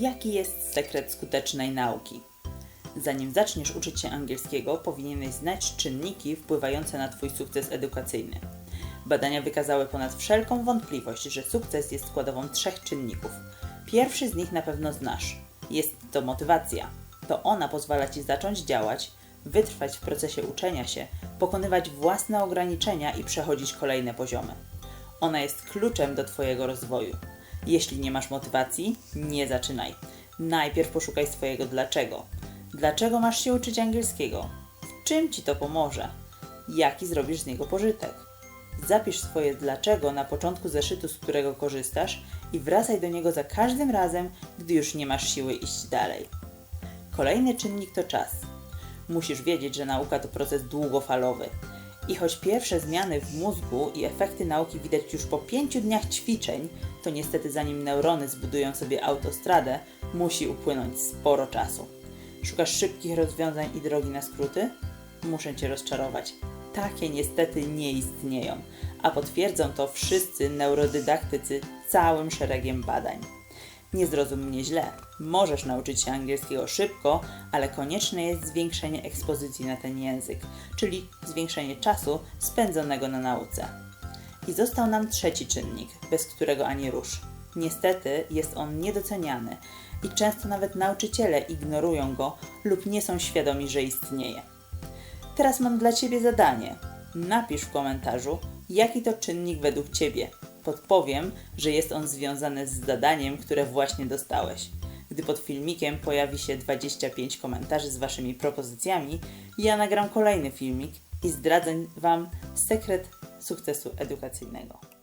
Jaki jest sekret skutecznej nauki? Zanim zaczniesz uczyć się angielskiego, powinieneś znać czynniki wpływające na Twój sukces edukacyjny. Badania wykazały ponad wszelką wątpliwość, że sukces jest składową trzech czynników. Pierwszy z nich na pewno znasz. Jest to motywacja. To ona pozwala Ci zacząć działać, wytrwać w procesie uczenia się, pokonywać własne ograniczenia i przechodzić kolejne poziomy. Ona jest kluczem do Twojego rozwoju. Jeśli nie masz motywacji, nie zaczynaj. Najpierw poszukaj swojego dlaczego. Dlaczego masz się uczyć angielskiego? W czym ci to pomoże? Jaki zrobisz z niego pożytek? Zapisz swoje dlaczego na początku zeszytu, z którego korzystasz i wracaj do niego za każdym razem, gdy już nie masz siły iść dalej. Kolejny czynnik to czas. Musisz wiedzieć, że nauka to proces długofalowy. I choć pierwsze zmiany w mózgu i efekty nauki widać już po pięciu dniach ćwiczeń, to niestety zanim neurony zbudują sobie autostradę, musi upłynąć sporo czasu. Szukasz szybkich rozwiązań i drogi na skróty? Muszę Cię rozczarować. Takie niestety nie istnieją, a potwierdzą to wszyscy neurodydaktycy całym szeregiem badań. Nie zrozum mnie źle. Możesz nauczyć się angielskiego szybko, ale konieczne jest zwiększenie ekspozycji na ten język, czyli zwiększenie czasu spędzonego na nauce. I został nam trzeci czynnik, bez którego ani rusz. Niestety jest on niedoceniany i często nawet nauczyciele ignorują go lub nie są świadomi, że istnieje. Teraz mam dla Ciebie zadanie. Napisz w komentarzu, jaki to czynnik według Ciebie. Podpowiem, że jest on związany z zadaniem, które właśnie dostałeś. Gdy pod filmikiem pojawi się 25 komentarzy z Waszymi propozycjami, ja nagram kolejny filmik i zdradzę Wam sekret sukcesu edukacyjnego.